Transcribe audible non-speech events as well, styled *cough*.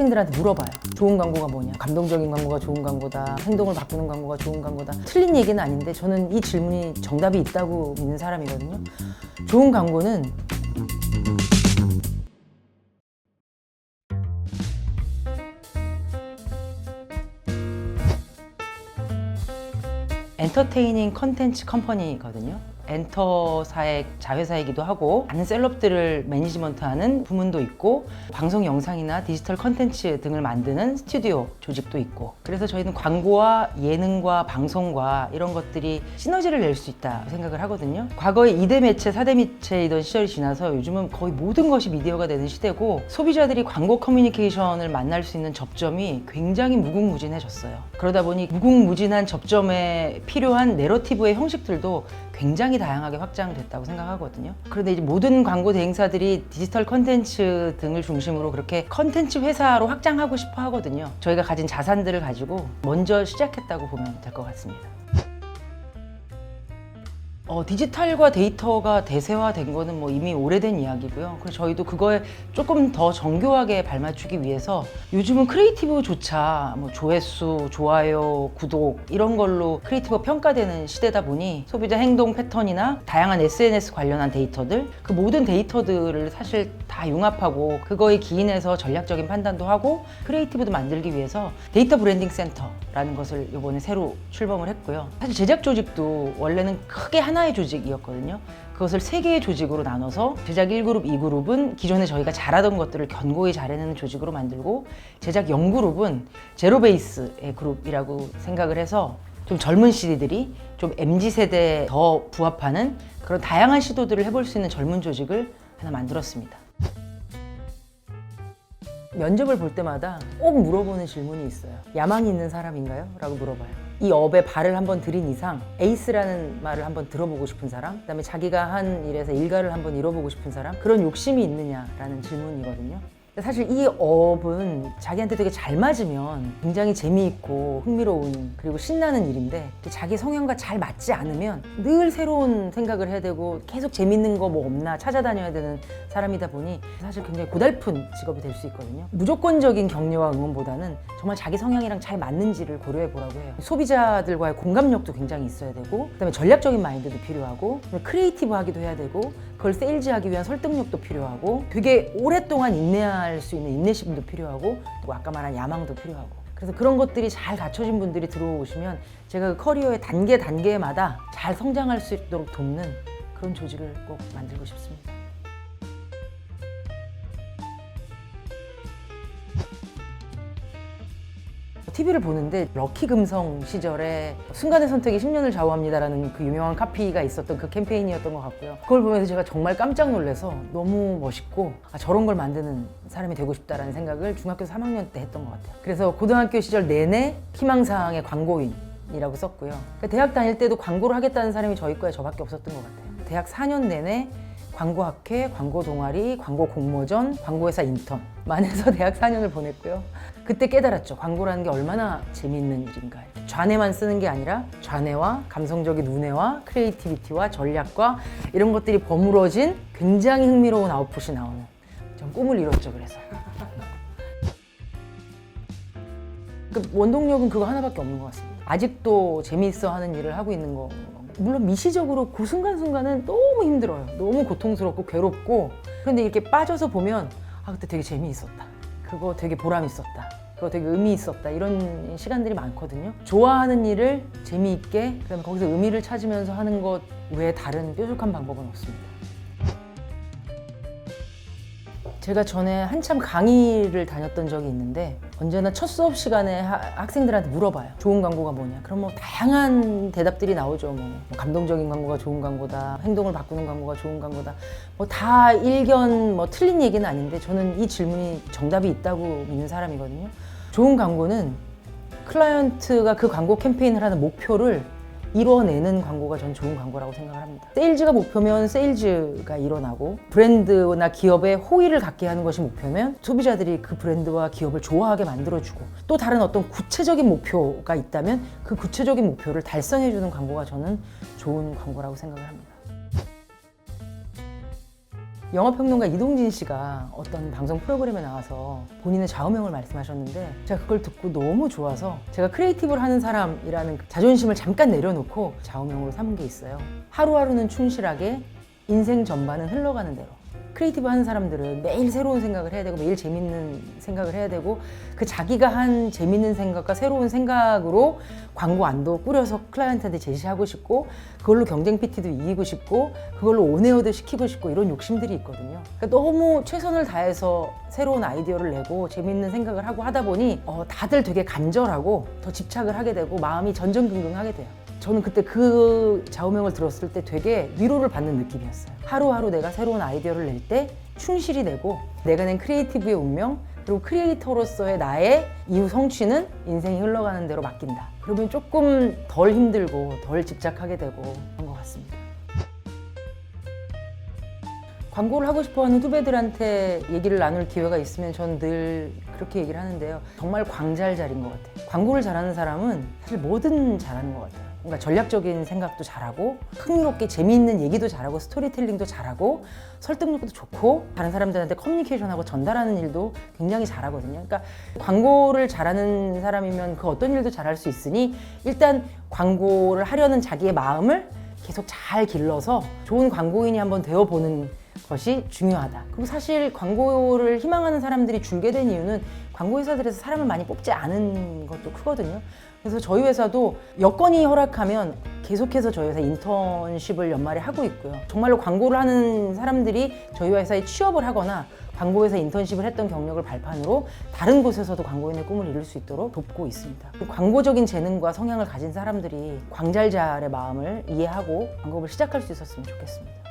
학생들한테 물어봐요. 좋은 광고가 뭐냐? 감동적인 광고가 좋은 광고다. 행동을 바꾸는 광고가 좋은 광고다. 틀린 얘기는 아닌데 저는 이 질문이 정답이 있다고 믿는 사람이거든요. 좋은 광고는 엔터테이닝 컨텐츠 컴퍼니거든요. 엔터사의 자회사이기도 하고 많은 셀럽들을 매니지먼트하는 부문도 있고 방송 영상이나 디지털 컨텐츠 등을 만드는 스튜디오 조직도 있고 그래서 저희는 광고와 예능과 방송과 이런 것들이 시너지를 낼 수 있다 생각을 하거든요. 과거에 2대 매체, 4대 매체이던 시절이 지나서 요즘은 거의 모든 것이 미디어가 되는 시대고 소비자들이 광고 커뮤니케이션을 만날 수 있는 접점이 굉장히 무궁무진해졌어요. 그러다 보니 무궁무진한 접점에 필요한 내러티브의 형식들도 굉장히 다양하게 확장됐다고 생각하거든요. 그런데 이제 모든 광고 대행사들이 디지털 컨텐츠 등을 중심으로 그렇게 컨텐츠 회사로 확장하고 싶어 하거든요. 저희가 가진 자산들을 가지고 먼저 시작했다고 보면 될 것 같습니다. 어, 디지털과 데이터가 대세화된 거는 뭐 이미 오래된 이야기고요. 그래서 저희도 그거에 조금 더 정교하게 발맞추기 위해서 요즘은 크리에이티브조차 뭐 조회수, 좋아요, 구독 이런 걸로 크리에이티브 평가되는 시대다 보니 소비자 행동 패턴이나 다양한 SNS 관련한 데이터들 그 모든 데이터들을 사실 다 융합하고 그거에 기인해서 전략적인 판단도 하고 크리에이티브도 만들기 위해서 데이터 브랜딩 센터라는 것을 이번에 새로 출범을 했고요. 사실 제작 조직도 원래는 크게 하나 의 조직이었거든요. 그것을 세 개의 조직으로 나눠서 제작 1그룹, 2그룹은 기존에 저희가 잘하던 것들을 견고히 잘해내는 조직으로 만들고 제작 0그룹은 제로 베이스의 그룹이라고 생각을 해서 좀 젊은 시리들이 좀 MZ 세대에 더 부합하는 그런 다양한 시도들을 해볼 수 있는 젊은 조직을 하나 만들었습니다. 면접을 볼 때마다 꼭 물어보는 질문이 있어요. 야망이 있는 사람인가요? 라고 물어봐요. 이 업에 발을 한번 들인 이상 에이스라는 말을 한번 들어보고 싶은 사람, 그다음에 자기가 한 일에서 일가를 한번 이뤄보고 싶은 사람, 그런 욕심이 있느냐라는 질문이거든요. 사실 이 업은 자기한테 되게 잘 맞으면 굉장히 재미있고 흥미로운 그리고 신나는 일인데 자기 성향과 잘 맞지 않으면 늘 새로운 생각을 해야 되고 계속 재밌는 거 뭐 없나 찾아다녀야 되는 사람이다 보니 사실 굉장히 고달픈 직업이 될 수 있거든요. 무조건적인 격려와 응원보다는 정말 자기 성향이랑 잘 맞는지를 고려해 보라고 해요. 소비자들과의 공감력도 굉장히 있어야 되고 그다음에 전략적인 마인드도 필요하고 크리에이티브하기도 해야 되고 그걸 세일즈하기 위한 설득력도 필요하고 되게 오랫동안 인내 할 수 있는 인내심도 필요하고 또 아까 말한 야망도 필요하고 그래서 그런 것들이 잘 갖춰진 분들이 들어오시면 제가 그 커리어의 단계 단계마다 잘 성장할 수 있도록 돕는 그런 조직을 꼭 만들고 싶습니다. TV를 보는데 럭키 금성 시절에 순간의 선택이 10년을 좌우합니다라는 그 유명한 카피가 있었던 그 캠페인이었던 것 같고요. 그걸 보면서 제가 정말 깜짝 놀라서 너무 멋있고 아, 저런 걸 만드는 사람이 되고 싶다라는 생각을 중학교 3학년 때 했던 것 같아요. 그래서 고등학교 시절 내내 희망사항의 광고인 이라고 썼고요. 그러니까 대학 다닐 때도 광고를 하겠다는 사람이 저희 과에 저밖에 없었던 것 같아요. 대학 4년 내내 광고학회, 광고 동아리, 광고 공모전, 광고회사 인턴 만해서 대학 4년을 보냈고요. 그때 깨달았죠. 광고라는 게 얼마나 재미있는 일인가. 좌뇌만 쓰는 게 아니라 좌뇌와 감성적인 우뇌와 크리에이티비티와 전략과 이런 것들이 버무러진 굉장히 흥미로운 아웃풋이 나오는 전 꿈을 이뤘죠. 그래서. *laughs* 그 원동력은 그거 하나밖에 없는 것 같습니다. 아직도 재미있어 하는 일을 하고 있는 거. 물론 미시적으로 그 순간순간은 너무 힘들어요. 너무 고통스럽고 괴롭고. 근데 이렇게 빠져서 보면 아, 그때 되게 재미있었다. 그거 되게 보람 있었다. 그거 되게 의미 있었다. 이런 시간들이 많거든요. 좋아하는 일을 재미있게, 그다음에 거기서 의미를 찾으면서 하는 것 외에 다른 뾰족한 방법은 없습니다. 제가 전에 한참 강의를 다녔던 적이 있는데 언제나 첫 수업 시간에 하- 학생들한테 물어봐요. 좋은 광고가 뭐냐? 그럼 뭐 다양한 대답들이 나오죠. 뭐, 뭐 감동적인 광고가 좋은 광고다. 행동을 바꾸는 광고가 좋은 광고다. 뭐 다 일견 뭐 틀린 얘기는 아닌데 저는 이 질문이 정답이 있다고 믿는 사람이거든요. 좋은 광고는 클라이언트가 그 광고 캠페인을 하는 목표를 이뤄내는 광고가 전 좋은 광고라고 생각을 합니다. 세일즈가 목표면 세일즈가 일어나고 브랜드나 기업의 호의를 갖게 하는 것이 목표면 소비자들이 그 브랜드와 기업을 좋아하게 만들어주고 또 다른 어떤 구체적인 목표가 있다면 그 구체적인 목표를 달성해주는 광고가 저는 좋은 광고라고 생각을 합니다. 영화평론가 이동진 씨가 어떤 방송 프로그램에 나와서 본인의 좌우명을 말씀하셨는데 제가 그걸 듣고 너무 좋아서 제가 크리에이티브를 하는 사람이라는 그 자존심을 잠깐 내려놓고 좌우명으로 삼은 게 있어요. 하루하루는 충실하게 인생 전반은 흘러가는 대로. 크리에이티브 하는 사람들은 매일 새로운 생각을 해야 되고 매일 재밌는 생각을 해야 되고 그 자기가 한 재밌는 생각과 새로운 생각으로 광고 안도 꾸려서 클라이언트한테 제시하고 싶고 그걸로 경쟁 PT도 이기고 싶고 그걸로 온에어도 시키고 싶고 이런 욕심들이 있거든요. 그러니까 너무 최선을 다해서 새로운 아이디어를 내고 재밌는 생각을 하고 하다 보니 어, 다들 되게 간절하고 더 집착을 하게 되고 마음이 전전긍긍하게 돼요. 저는 그때 그 좌우명을 들었을 때 되게 위로를 받는 느낌이었어요. 하루하루 내가 새로운 아이디어를 낼 때 충실히 내고 내가 낸 크리에이티브의 운명 그리고 크리에이터로서의 나의 이후 성취는 인생이 흘러가는 대로 맡긴다. 그러면 조금 덜 힘들고 덜 집착하게 되고 그런 것 같습니다. 광고를 하고 싶어 하는 후배들한테 얘기를 나눌 기회가 있으면 저는 늘 그렇게 얘기를 하는데요. 정말 광잘잘인 것 같아요. 광고를 잘하는 사람은 사실 뭐든 잘하는 것 같아요. 뭔가 전략적인 생각도 잘하고 흥미롭게 재미있는 얘기도 잘하고 스토리텔링도 잘하고 설득력도 좋고 다른 사람들한테 커뮤니케이션하고 전달하는 일도 굉장히 잘하거든요. 그러니까 광고를 잘하는 사람이면 그 어떤 일도 잘할 수 있으니 일단 광고를 하려는 자기의 마음을 계속 잘 길러서 좋은 광고인이 한번 되어보는 것이 중요하다. 그리고 사실 광고를 희망하는 사람들이 줄게 된 이유는 광고 회사들에서 사람을 많이 뽑지 않은 것도 크거든요. 그래서 저희 회사도 여건이 허락하면 계속해서 저희 회사 인턴십을 연말에 하고 있고요. 정말로 광고를 하는 사람들이 저희 회사에 취업을 하거나 광고회사 인턴십을 했던 경력을 발판으로 다른 곳에서도 광고인의 꿈을 이룰 수 있도록 돕고 있습니다. 그 광고적인 재능과 성향을 가진 사람들이 광잘잘의 마음을 이해하고 광고를 시작할 수 있었으면 좋겠습니다.